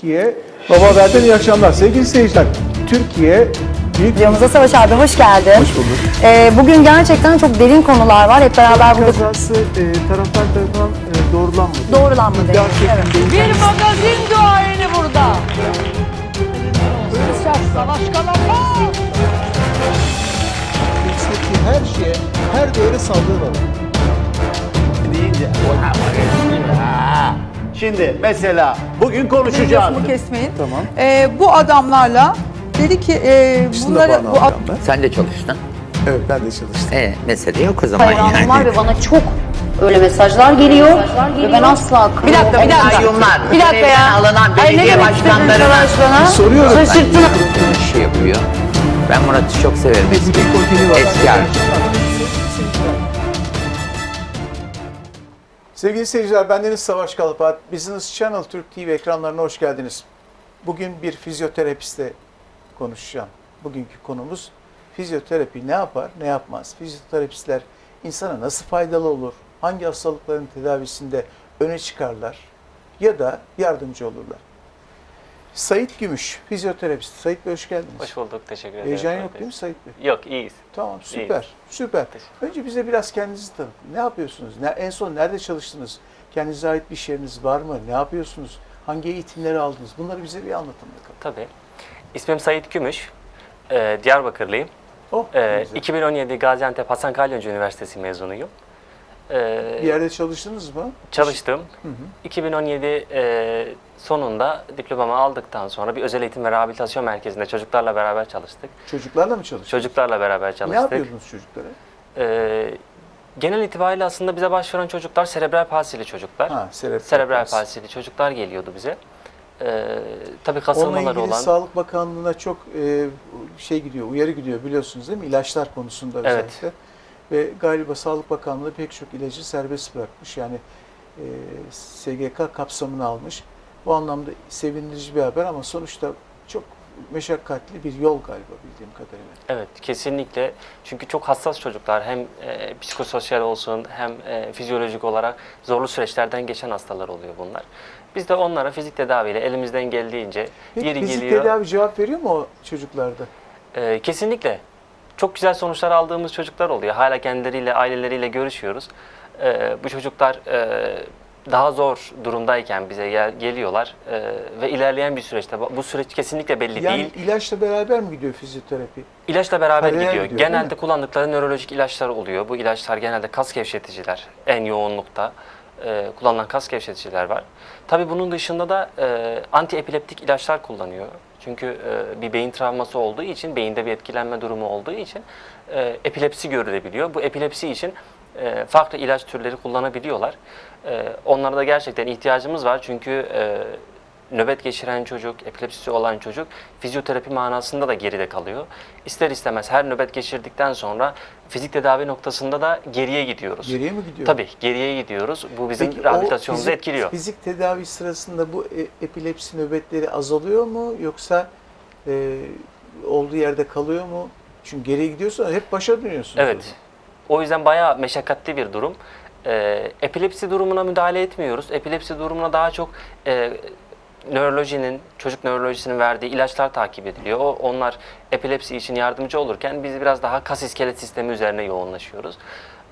Türkiye Baba Haber'den iyi akşamlar. Sevgili seyirciler, Türkiye büyük Stüdyomuza Savaş abi hoş geldin. Hoş bulduk. Ee, bugün gerçekten çok derin konular var. Hep beraber burada kazası e, taraftar tarafından e, doğrulanmadı. doğrulanmadı. Evet. Bir magazin duayeni burada. Savaş kalamaz. Her şeye, her değere saldırı var. deyince Şimdi mesela bugün konuşacağız. Lafımı kesmeyin. Tamam. Ee, bu adamlarla dedi ki e, İkisini de bunları puan bu alacağım ad- ben. Sen de çalıştın. Evet ben de çalıştım. E mesele yok o zaman hayranım var yani. ve bana çok öyle mesajlar geliyor ve ben asla Bir dakika bir dakika. Kayyumlar, Bir dakika görevden ya. alınan Ay, ne belediye demek istedin başkanlarına Savaş bana? Soruyorum. Şaşırttın. iş yapıyor. Ben Murat'ı çok severim eski. Bir. Eski arkadaş. Sevgili seyirciler, bendeniz Savaş Kalpat. Business Channel Türk TV ekranlarına hoş geldiniz. Bugün bir fizyoterapistle konuşacağım. Bugünkü konumuz fizyoterapi ne yapar, ne yapmaz? Fizyoterapistler insana nasıl faydalı olur? Hangi hastalıkların tedavisinde öne çıkarlar ya da yardımcı olurlar? Sait Gümüş, fizyoterapist. Sait Bey hoş geldiniz. Hoş bulduk, teşekkür ederim. Heyecan yok değil mi Sait Bey? Yok, iyiyiz. Tamam süper, süper. Teşekkür. Önce bize biraz kendinizi tanıtın. Ne yapıyorsunuz? Ne, en son nerede çalıştınız? Kendinize ait bir iş yeriniz var mı? Ne yapıyorsunuz? Hangi eğitimleri aldınız? Bunları bize bir anlatın bakalım. Tabii. İsmim Sait Gümüş. Ee, Diyarbakırlıyım. Oh, Ee, ne güzel. 2017 Gaziantep Hasan Kalyoncu Üniversitesi mezunuyum. Ee, bir yerde çalıştınız mı? çalıştım. Hı hı. 2017 e, sonunda diplomamı aldıktan sonra bir özel eğitim ve rehabilitasyon merkezinde çocuklarla beraber çalıştık. Çocuklarla mı çalıştınız? Çocuklarla beraber Ne çalıştık. yapıyordunuz çocuklara? Ee, genel itibariyle aslında bize başvuran çocuklar serebral palsili çocuklar. Ha, serebral serebral palsi. palsili çocuklar geliyordu bize. Ee, tabii Onunla kasılmaları ilgili olan Sağlık Bakanlığı'na çok e, şey gidiyor, uyarı gidiyor biliyorsunuz değil mi? İlaçlar konusunda Evet. özellikle. Ve galiba Sağlık Bakanlığı pek çok ilacı serbest bırakmış. Yani e, SGK kapsamını almış. Bu anlamda sevindirici bir haber ama sonuçta çok meşakkatli bir yol galiba bildiğim kadarıyla. Evet kesinlikle çünkü çok hassas çocuklar hem e, psikososyal olsun hem e, fizyolojik olarak zorlu süreçlerden geçen hastalar oluyor bunlar. Biz de onlara fizik tedaviyle elimizden geldiğince Peki yeri fizik geliyor. tedavi cevap veriyor mu o çocuklarda? E, kesinlikle çok güzel sonuçlar aldığımız çocuklar oluyor. Hala kendileriyle aileleriyle görüşüyoruz. E, bu çocuklar e, daha zor durumdayken bize gel- geliyorlar E, ve ilerleyen bir süreçte bu süreç kesinlikle belli Yani değil. ilaçla beraber mi gidiyor fizyoterapi? İlaçla beraber Paralel gidiyor. gidiyor, genelde kullandıkları nörolojik ilaçlar oluyor. Bu ilaçlar genelde kas gevşeticiler en yoğunlukta e, kullanılan kas gevşeticiler var. Tabii bunun dışında da e, antiepileptik ilaçlar kullanıyor. Çünkü e, bir beyin travması olduğu için, beyinde bir etkilenme durumu olduğu için e, epilepsi görülebiliyor. Bu epilepsi için e, farklı ilaç türleri kullanabiliyorlar. E, onlara da gerçekten ihtiyacımız var çünkü e, nöbet geçiren çocuk, epilepsisi olan çocuk fizyoterapi manasında da geride kalıyor. İster istemez her nöbet geçirdikten sonra fizik tedavi noktasında da geriye gidiyoruz. Geriye mi gidiyor? Tabii geriye gidiyoruz. Bu bizim Peki rehabilitasyonumuzu fizik- etkiliyor. Fizik tedavi sırasında bu e- epilepsi nöbetleri azalıyor mu yoksa e, olduğu yerde kalıyor mu? Çünkü geriye gidiyorsa hep başa dönüyorsunuz. o Evet. O yüzden bayağı meşakkatli bir durum. Ee, epilepsi durumuna müdahale etmiyoruz. Epilepsi durumuna daha çok e, nörolojinin, çocuk nörolojisinin verdiği ilaçlar takip ediliyor. O, onlar epilepsi için yardımcı olurken biz biraz daha kas iskelet sistemi üzerine yoğunlaşıyoruz.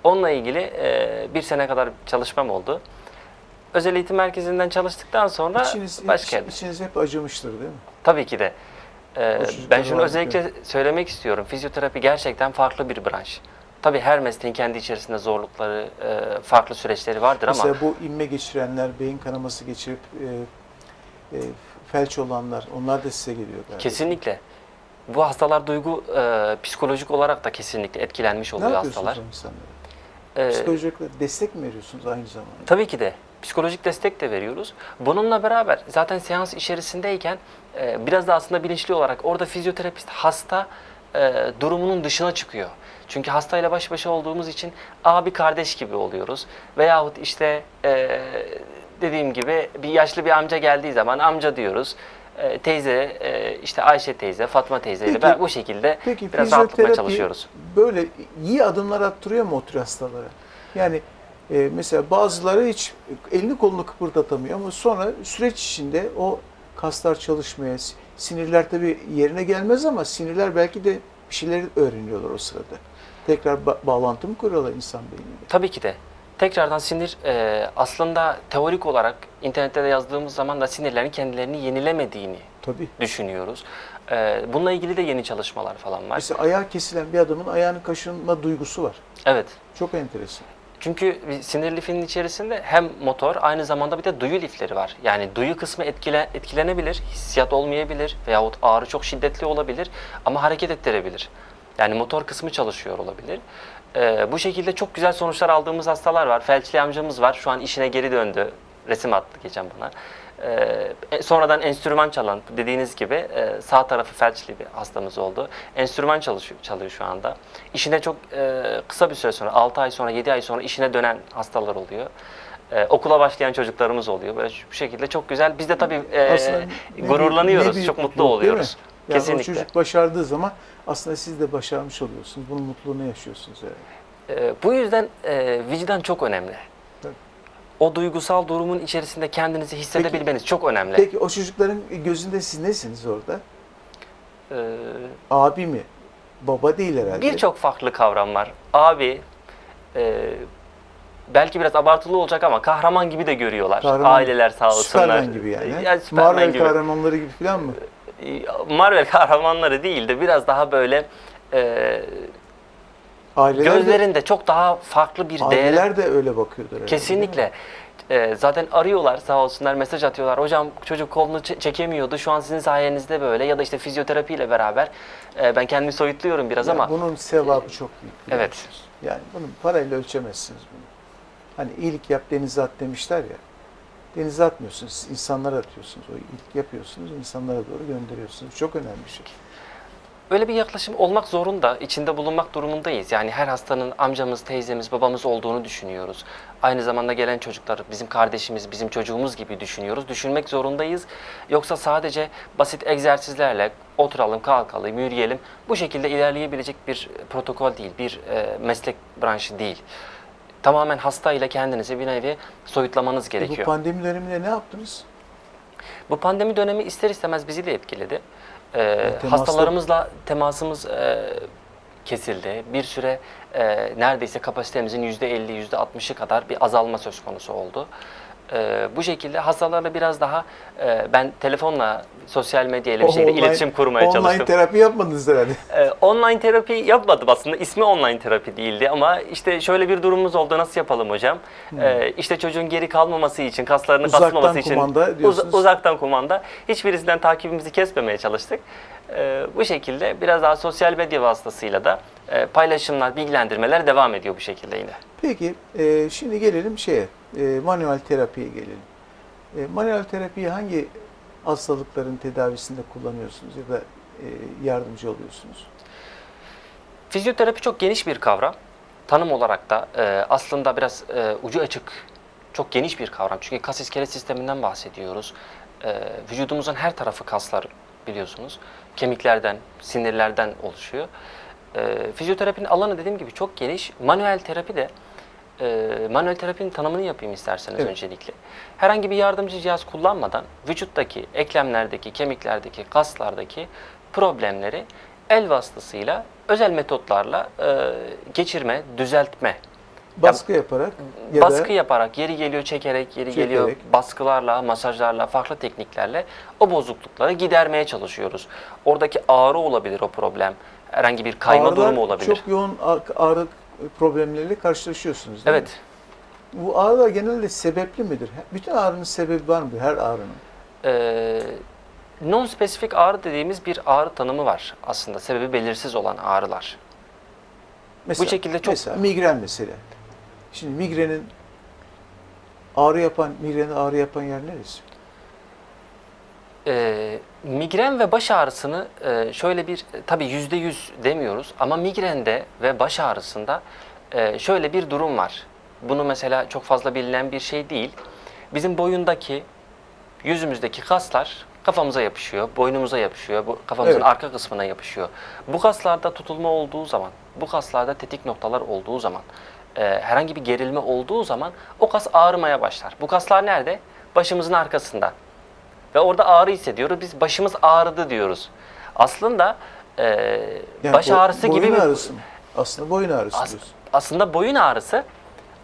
Onunla ilgili e, bir sene kadar çalışmam oldu. Özel eğitim merkezinden çalıştıktan sonra İçiniz, başka iç- içiniz hep acımıştır değil mi? Tabii ki de. Çocuklar ben şunu özellikle söylemek istiyorum. Fizyoterapi gerçekten farklı bir branş. Tabii her mesleğin kendi içerisinde zorlukları, e, farklı süreçleri vardır ama Mesela bu inme geçirenler, beyin kanaması geçirip e, felç olanlar onlar da size geliyor galiba. kesinlikle bu hastalar duygu e, psikolojik olarak da kesinlikle etkilenmiş Ne oluyor yapıyorsunuz hastalar. o insanlara? Ee, Psikolojik destek mi veriyorsunuz aynı zamanda? Tabii ki de. Psikolojik destek de veriyoruz. Bununla beraber zaten seans içerisindeyken e, biraz da aslında bilinçli olarak orada fizyoterapist hasta e, durumunun dışına çıkıyor. Çünkü hastayla baş başa olduğumuz için abi kardeş gibi oluyoruz. Veyahut işte e, dediğim gibi bir yaşlı bir amca geldiği zaman amca diyoruz. E, teyze, e, işte Ayşe teyze, Fatma teyzeyle Peki- ben bu şekilde Peki biraz fizyoterapi çalışıyoruz. böyle iyi adımlar attırıyor mu o tür hastalara? Yani e, mesela bazıları hiç elini kolunu kıpırdatamıyor ama sonra süreç içinde o kaslar çalışmaya, sinirler tabii yerine gelmez ama sinirler belki de bir şeyleri öğreniyorlar o sırada. Tekrar ba- bağlantı mı kuruyorlar insan beyniyle? Tabii ki de. Tekrardan sinir e, aslında teorik olarak internette de yazdığımız zaman da sinirlerin kendilerini yenilemediğini Tabii. düşünüyoruz. E, bununla ilgili de yeni çalışmalar falan var. Mesela ayağı kesilen bir adamın ayağının kaşınma duygusu var. Evet. Çok enteresan. Çünkü bir sinir lifinin içerisinde hem motor aynı zamanda bir de duyu lifleri var. Yani duyu kısmı etkile, etkilenebilir, hissiyat olmayabilir veyahut ağrı çok şiddetli olabilir ama hareket ettirebilir. Yani motor kısmı çalışıyor olabilir. Ee, bu şekilde çok güzel sonuçlar aldığımız hastalar var. Felçli amcamız var. Şu an işine geri döndü. Resim attı geçen bana. Ee, sonradan enstrüman çalan dediğiniz gibi e, sağ tarafı felçli bir hastamız oldu. Enstrüman çalışıyor, çalıyor şu anda. İşine çok e, kısa bir süre sonra 6 ay sonra 7 ay sonra işine dönen hastalar oluyor. Ee, okula başlayan çocuklarımız oluyor. Böyle bu şekilde çok güzel. Biz de tabii e, Aslında ne gururlanıyoruz. ne büyük çok mutlu oluyoruz. Yani Kesinlikle. o çocuk başardığı zaman aslında siz de başarmış oluyorsunuz. Bunun mutluluğunu yaşıyorsunuz. Yani. Ee, bu yüzden e, vicdan çok önemli. Tabii. O duygusal durumun içerisinde kendinizi hissedebilmeniz çok önemli. Peki o çocukların gözünde siz nesiniz orada? Ee, Abi mi? Baba değil herhalde. Birçok farklı kavram var. Abi, e, belki biraz abartılı olacak ama kahraman gibi de görüyorlar. Kahraman- Aileler sağ olsunlar. Süperman gibi yani. Yani ha? Süperman Marvel gibi. kahramanları gibi falan mı? Marvel kahramanları değil de biraz daha böyle e, Aileler de, gözlerinde çok daha farklı bir değer. aileler de öyle bakıyordur herhalde. Kesinlikle. Ee, zaten arıyorlar sağ olsunlar mesaj atıyorlar. Hocam çocuk kolunu çe- çekemiyordu. Şu an sizin sayenizde böyle ya da işte fizyoterapiyle beraber e, ben kendimi soyutluyorum biraz Yani ama bunun sevabı çok büyük. Evet. Yani bunu parayla ölçemezsiniz bunu. Hani iyilik yap denize at demişler ya. Denize atmıyorsunuz, insanlara atıyorsunuz. O iyilik yapıyorsunuz, insanlara doğru gönderiyorsunuz. Çok önemli bir şey. öyle bir yaklaşım olmak zorunda. içinde bulunmak durumundayız. Yani her hastanın amcamız, teyzemiz, babamız olduğunu düşünüyoruz. Aynı zamanda gelen çocuklar bizim kardeşimiz, bizim çocuğumuz gibi düşünüyoruz. Düşünmek zorundayız. Yoksa sadece basit egzersizlerle oturalım, kalkalım, yürüyelim. Bu şekilde ilerleyebilecek bir protokol değil, bir e, meslek branşı değil. Tamamen hasta ile kendinizi bir nevi soyutlamanız E bu gerekiyor. pandemi döneminde ne yaptınız? Bu pandemi dönemi ister istemez bizi de etkiledi. Ee, temaslı- hastalarımızla temasımız e, kesildi. Bir süre e, neredeyse kapasitemizin %50, %60'ı kadar bir azalma söz konusu oldu. Ee, bu şekilde hastalarla biraz daha e, ben telefonla, sosyal medyayla bir şekilde Online- iletişim kurmaya Online çalıştım. terapi yapmadınız herhalde. Ee, online terapi yapmadım aslında. İsmi online terapi değildi ama işte şöyle bir durumumuz oldu. Nasıl yapalım hocam? Ee, işte çocuğun geri kalmaması için, kaslarını Hmm. Uzaktan kasmaması için kumanda uz- diyorsunuz. uzaktan kumanda. Hiçbirisinden takibimizi kesmemeye çalıştık. Ee, bu şekilde biraz daha sosyal medya vasıtasıyla da e, paylaşımlar, bilgilendirmeler devam ediyor bu şekilde yine. Peki, e, şimdi gelelim şeye, e, manuel terapiye gelelim. E, manuel terapiyi hangi hastalıkların tedavisinde kullanıyorsunuz ya da e, yardımcı oluyorsunuz? Fizyoterapi çok geniş bir kavram. Tanım olarak da e, aslında biraz e, ucu açık, çok geniş bir kavram. Çünkü kas iskelet sisteminden bahsediyoruz. E, vücudumuzun her tarafı kaslar biliyorsunuz. Kemiklerden, sinirlerden oluşuyor. E, fizyoterapinin alanı dediğim gibi çok geniş. Manuel terapi de e, manuel terapinin tanımını yapayım isterseniz Evet. öncelikle. Herhangi bir yardımcı cihaz kullanmadan vücuttaki, eklemlerdeki, kemiklerdeki, kaslardaki problemleri el vasıtasıyla özel metotlarla e, geçirme, düzeltme. Baskı yaparak ya baskı da yaparak, yeri geliyor çekerek, yeri Çekerek. geliyor baskılarla, masajlarla, farklı tekniklerle o bozuklukları gidermeye çalışıyoruz. Oradaki ağrı olabilir o problem. Herhangi bir kayma ağrılar durumu olabilir. çok yoğun ağrı problemleriyle karşılaşıyorsunuz değil mi? evet. Bu ağrılar genelde sebepli midir? Bütün ağrının sebebi var mıdır? Her ağrının. Ee, non-spesifik ağrı dediğimiz bir ağrı tanımı var aslında. Sebebi belirsiz olan ağrılar. Mesela, şekilde çok- Mesela migren mesela. Şimdi migrenin ağrı yapan, migreni ağrı yapan yer neresi? Ee, migren ve baş ağrısını e, şöyle bir tabii yüzde yüz demiyoruz ama migrende ve baş ağrısında e, şöyle bir durum var. Bunu mesela çok fazla bilinen bir şey değil. Bizim boyundaki, yüzümüzdeki kaslar kafamıza yapışıyor, boynumuza yapışıyor, kafamızın Evet. arka kısmına yapışıyor. Bu kaslarda tutulma olduğu zaman, bu kaslarda tetik noktalar olduğu zaman, e, herhangi bir gerilme olduğu zaman o kas ağrımaya başlar. Bu kaslar nerede? Başımızın arkasında. Ve orada ağrı hissediyoruz. Biz başımız ağrıdı diyoruz. Aslında e, Yani baş bo- ağrısı gibi bir ağrısı mı? Aslında boyun ağrısı As- diyorsun. aslında boyun ağrısı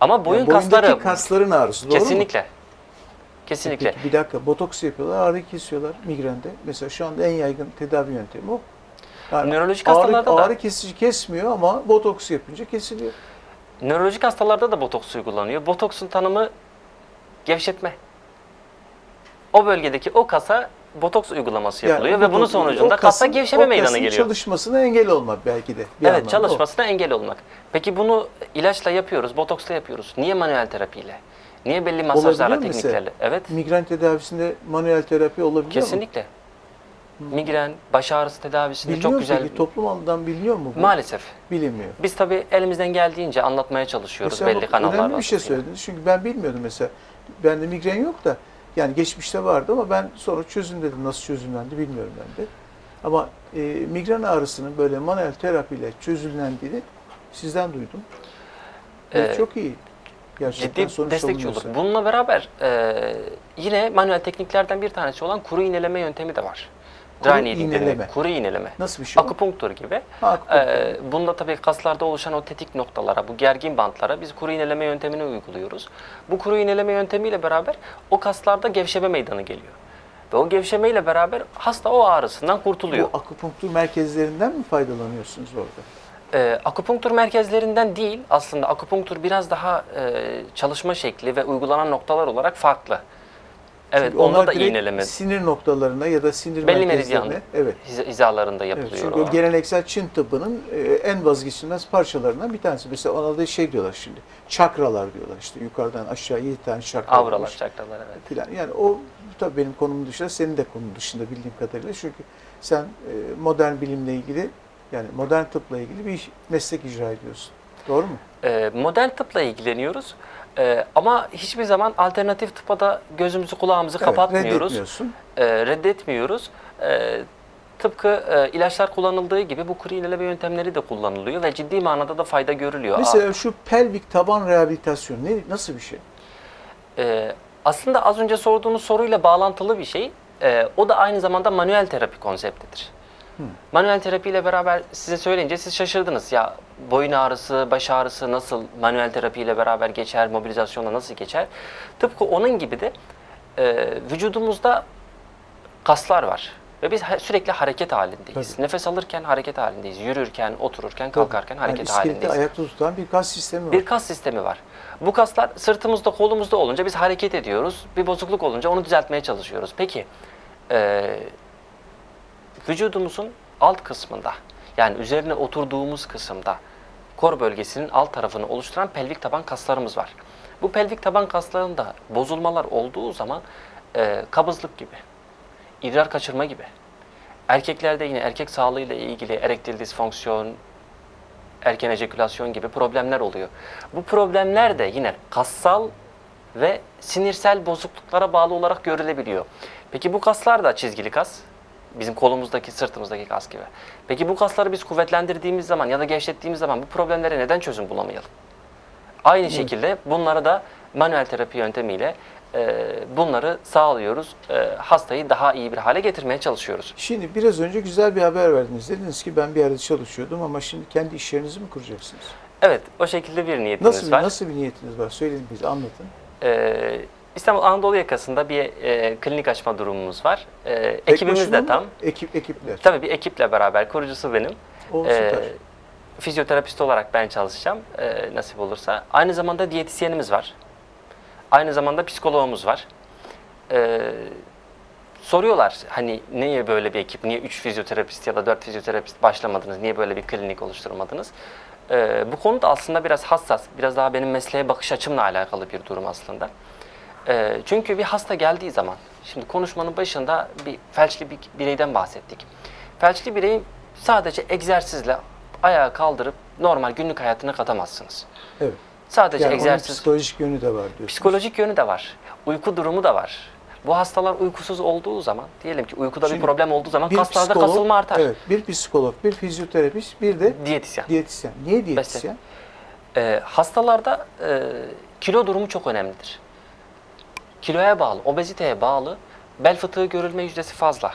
ama boyun Yani kasları kasların ağrısı doğru mu? kesinlikle. Kesinlikle. Peki bir dakika botoks yapıyorlar, ağrı kesiyorlar migrende. Mesela şu anda en yaygın tedavi yöntemi o. Yani Nörolojik ağrı, hastalarda da- ağrı kesici kesmiyor ama botoks yapınca kesiliyor. Nörolojik hastalarda da botoks uygulanıyor. Botoksun tanımı gevşetme. O bölgedeki o kasa botoks uygulaması yapılıyor ve bunun botoks- sonucunda o kasa kasın- gevşeme o meydana kasın geliyor. çalışmasına engel olmak belki de. bir evet, anlamda o. çalışmasına engel olmak. Peki bunu ilaçla yapıyoruz, botoksla yapıyoruz. Niye manuel terapiyle? Niye belli masajlarla, Olabiliyor mu mesela? tekniklerle? Evet, Migren tedavisinde manuel terapi olabiliyor mu? kesinlikle. Migren, baş ağrısı tedavisinde Biliniyor çok güzel. peki toplum alanından biliniyor mu bu? Maalesef. Bilinmiyor. Biz tabii elimizden geldiğince anlatmaya çalışıyoruz Mesela belli bak, kanallar önemli bir şey vasıtasıyla. söylediniz. Çünkü ben bilmiyordum mesela. Bende migren yok da yani geçmişte vardı ama ben sonra çözün dedim. Nasıl çözümlendi bilmiyorum ben de. Ama e, migren ağrısının böyle manuel terapiyle çözümlendiğini sizden duydum. Ee, çok iyi. Gerçekten ciddi sonuç destekçi olur. Bununla beraber e, yine manuel tekniklerden bir tanesi olan kuru iğneleme yöntemi de var. Kuru Dry needling iğneleme. Kuru iğneleme. Nasıl bir şey o? Akupunktur gibi. Ha, akupunktur. E, bunda tabii kaslarda oluşan o tetik noktalara, bu gergin bantlara biz kuru iğneleme yöntemini uyguluyoruz. Bu kuru iğneleme yöntemiyle beraber o kaslarda gevşeme meydana geliyor. Ve o gevşemeyle beraber hasta o ağrısından kurtuluyor. Bu akupunktur merkezlerinden mi faydalanıyorsunuz orada? E, akupunktur merkezlerinden değil, aslında akupunktur biraz daha e, çalışma şekli ve uygulanan noktalar olarak farklı. Evet, Çünkü onda onlar da direkt iğneleme Sinir noktalarına ya da sinir belli merkezlerine. meridyan Evet. hiza- hizalarında Evet, yapılıyor. çünkü o geleneksel Çin tıbbının e, en vazgeçilmez parçalarından bir tanesi. Mesela ona da şey diyorlar şimdi, çakralar diyorlar işte yukarıdan aşağı yedi tane çakra Avralar, varmış çakralar evet. filan. Yani o tabii benim konumun dışında, senin de konunun dışında bildiğim kadarıyla. Çünkü sen e, modern bilimle ilgili, yani modern tıpla ilgili bir iş- meslek icra ediyorsun. Doğru mu? Ee, modern tıpla ilgileniyoruz. Ee, ama hiçbir zaman alternatif tıpa da gözümüzü kulağımızı Evet, kapatmıyoruz. reddetmiyorsun. Ee, reddetmiyoruz. Ee, tıpkı e, ilaçlar kullanıldığı gibi bu kuru iğneleme yöntemleri de kullanılıyor ve ciddi manada da fayda görülüyor. Mesela şu pelvik taban rehabilitasyon ne, nasıl bir şey? Ee, aslında az önce sorduğunuz soruyla bağlantılı bir şey. Ee, o da aynı zamanda manuel terapi konseptidir. Manuel terapi ile beraber size söyleyince siz şaşırdınız. Ya boyun ağrısı, baş ağrısı nasıl manuel terapi ile beraber geçer, mobilizasyonla nasıl geçer? Tıpkı onun gibi de e, vücudumuzda kaslar var. Ve biz sürekli hareket halindeyiz. Nefes alırken hareket halindeyiz. Yürürken, otururken, kalkarken hareket yani halindeyiz. ayakta tutan bir kas sistemi var. Bir kas sistemi var. Bu kaslar sırtımızda, kolumuzda olunca biz hareket ediyoruz. Bir bozukluk olunca onu düzeltmeye çalışıyoruz. Peki, eee, vücudumuzun alt kısmında, yani üzerine oturduğumuz kısımda, kor bölgesinin alt tarafını oluşturan pelvik taban kaslarımız var. Bu pelvik taban kaslarında bozulmalar olduğu zaman eee, kabızlık gibi, idrar kaçırma gibi, erkeklerde yine erkek sağlığıyla ilgili erektil disfonksiyon, erken ejekülasyon gibi problemler oluyor. Bu problemler de yine kassal ve sinirsel bozukluklara bağlı olarak görülebiliyor. Peki bu kaslar da çizgili kas. Bizim kolumuzdaki, sırtımızdaki kas gibi. Peki bu kasları biz kuvvetlendirdiğimiz zaman ya da gevşettiğimiz zaman bu problemlere neden çözüm bulamayalım? Aynı şekilde bunları da manuel terapi yöntemiyle e, bunları sağlıyoruz. E, hastayı daha iyi bir hale getirmeye çalışıyoruz. Şimdi biraz önce güzel bir haber verdiniz. Dediniz ki ben bir yerde çalışıyordum ama şimdi kendi iş yerinizi mi kuracaksınız? Evet, o şekilde bir niyetimiz Nasıl bir, var. nasıl bir niyetiniz var? Söyleyin bize, anlatın. Ee, İstanbul Anadolu yakasında bir e, klinik açma durumumuz var. Tek ekibimiz de tam. Ekip, ekipler. Tabii bir ekiple beraber, kurucusu benim. O süper. fizyoterapist olarak ben çalışacağım e, nasip olursa. Aynı zamanda diyetisyenimiz var. Aynı zamanda psikologumuz var. Ee, soruyorlar hani niye böyle bir ekip, niye 3 fizyoterapist ya da 4 fizyoterapist başlamadınız, niye böyle bir klinik oluşturmadınız? Ee, bu konuda aslında biraz hassas, biraz daha benim mesleğe bakış açımla alakalı bir durum aslında. Ee, çünkü bir hasta geldiği zaman, şimdi konuşmanın başında bir felçli bir bireyden bahsettik. Felçli bireyi sadece egzersizle ayağa kaldırıp normal günlük hayatına katamazsınız. Evet. Sadece Yani egzersiz, psikolojik yönü de var diyorsunuz. psikolojik yönü de var. Uyku durumu da var. Bu hastalar uykusuz olduğu zaman, diyelim ki uykuda Şimdi bir problem olduğu zaman Bir kaslarda psikolog- kasılma artar. Evet, bir psikolog, bir fizyoterapist, bir de Diyetisyen. diyetisyen. Niye diyetisyen? Ee, hastalarda e, kilo durumu çok önemlidir. Kiloya bağlı, obeziteye bağlı bel fıtığı görülme yüzdesi fazla.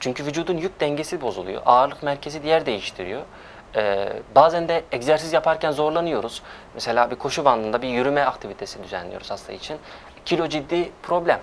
Çünkü vücudun yük dengesi bozuluyor. Ağırlık merkezi diğer değiştiriyor. Ee, bazen de egzersiz yaparken zorlanıyoruz. Mesela bir koşu bandında bir yürüme aktivitesi düzenliyoruz hasta için. Kilo ciddi problem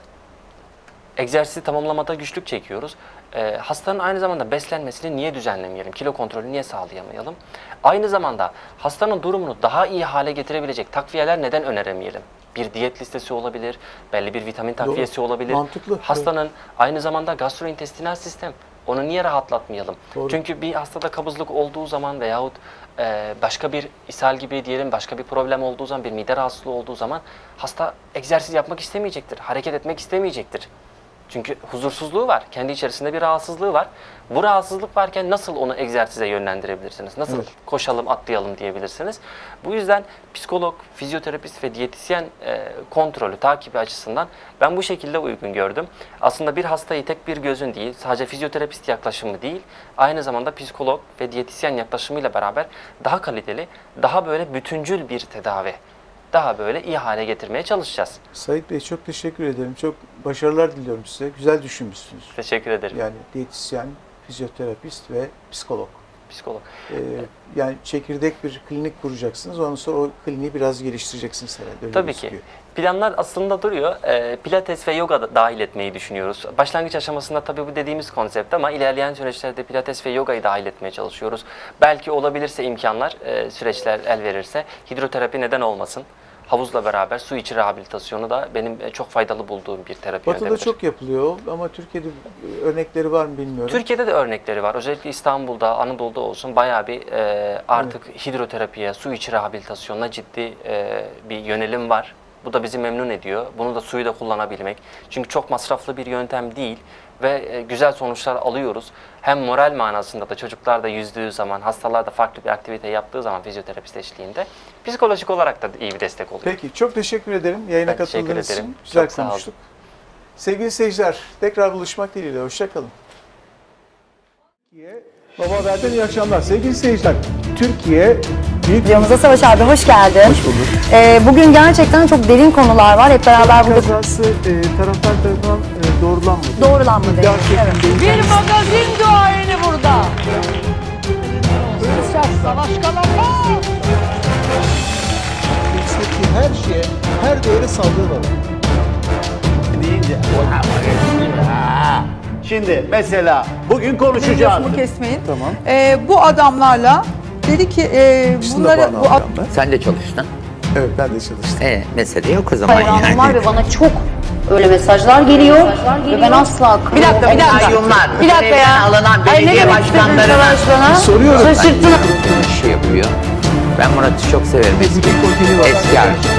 egzersizi tamamlamada güçlük çekiyoruz. Ee, hastanın aynı zamanda beslenmesini niye düzenlemeyelim? Kilo kontrolü niye sağlayamayalım? Aynı zamanda hastanın durumunu daha iyi hale getirebilecek takviyeler neden öneremeyelim? Bir diyet listesi olabilir, belli bir vitamin takviyesi olabilir. Mantıklı. Hastanın aynı zamanda gastrointestinal sistem. Onu niye rahatlatmayalım? Doğru. Çünkü bir hastada kabızlık olduğu zaman veyahut e, başka bir ishal gibi diyelim başka bir problem olduğu zaman bir mide rahatsızlığı olduğu zaman hasta egzersiz yapmak istemeyecektir. Hareket etmek istemeyecektir. Çünkü huzursuzluğu var. Kendi içerisinde bir rahatsızlığı var. Bu rahatsızlık varken nasıl onu egzersize yönlendirebilirsiniz? Nasıl Evet. koşalım, atlayalım diyebilirsiniz? Bu yüzden psikolog, fizyoterapist ve diyetisyen e, kontrolü, takibi açısından ben bu şekilde uygun gördüm. Aslında bir hastayı tek bir gözün değil, sadece fizyoterapist yaklaşımı değil, aynı zamanda psikolog ve diyetisyen yaklaşımıyla beraber daha kaliteli, daha böyle bütüncül bir tedavi, daha böyle iyi hale getirmeye çalışacağız. Sait Bey çok teşekkür ederim. Çok başarılar diliyorum size. Güzel düşünmüşsünüz. Teşekkür ederim. Yani diyetisyen, fizyoterapist ve psikolog. Psikolog. Ee, yani çekirdek bir klinik kuracaksınız. Ondan sonra o kliniği biraz geliştireceksiniz herhalde. öyle Tabii gözüküyor. ki. Planlar aslında duruyor. Ee, Pilates ve yoga da dahil etmeyi düşünüyoruz. Başlangıç aşamasında tabii bu dediğimiz konsept ama ilerleyen süreçlerde Pilates ve yogayı dahil etmeye çalışıyoruz. Belki olabilirse imkanlar, e, süreçler el verirse hidroterapi neden olmasın? Havuzla beraber su içi rehabilitasyonu da benim e, çok faydalı bulduğum bir terapi Batı'da yöntemidir. çok yapılıyor ama Türkiye'de e, örnekleri var mı bilmiyorum. Türkiye'de de örnekleri var. Özellikle İstanbul'da, Anadolu'da olsun bayağı bir e, artık hidroterapiye, su içi rehabilitasyonuna ciddi e, bir yönelim var. Bu da bizi memnun ediyor. Bunu da suyu da kullanabilmek. Çünkü çok masraflı bir yöntem değil ve e, güzel sonuçlar alıyoruz. Hem moral manasında da çocuklar da yüzdüğü zaman, hastalar da farklı bir aktivite yaptığı zaman fizyoterapist eşliğinde psikolojik olarak da iyi bir destek oluyor. Peki çok teşekkür ederim yayına Ben katıldığınız için. Güzel Çok konuştuk. Sevgili seyirciler tekrar buluşmak dileğiyle. Hoşçakalın. Baba Haber'den iyi akşamlar. Sevgili seyirciler, Türkiye büyük Videomuza Savaş abi hoş geldin. Hoş bulduk. Ee, bugün gerçekten çok derin konular var. Hep beraber burada kazası e, taraftar tarafından e, doğrulanmadı. doğrulanmadı. İddia Evet. Bir magazin duayeni burada. Savaş kalamaz. Her şeye, her değere saldırı var. deyince. Şimdi mesela bugün konuşacağız. Lafımı kesmeyin. Tamam. Ee, bu adamlarla dedi ki e, İkisini de bunları bana bu ad- alacağım ben. Sen de çalıştın. Evet ben de çalıştım. E, mesele yok o zaman Hayranım var yani. ve bana çok öyle mesajlar geliyor ve ben asla Bir dakika, bir dakika. Kayyumlar, Bir dakika görevden ya. alınan Ay, ne belediye demek istedin başkanlarına Savaş? Soruyorum. Şaşırttın. iş yapıyor. Ben Murat'ı çok severim eski. Bir. Eski arkadaşım.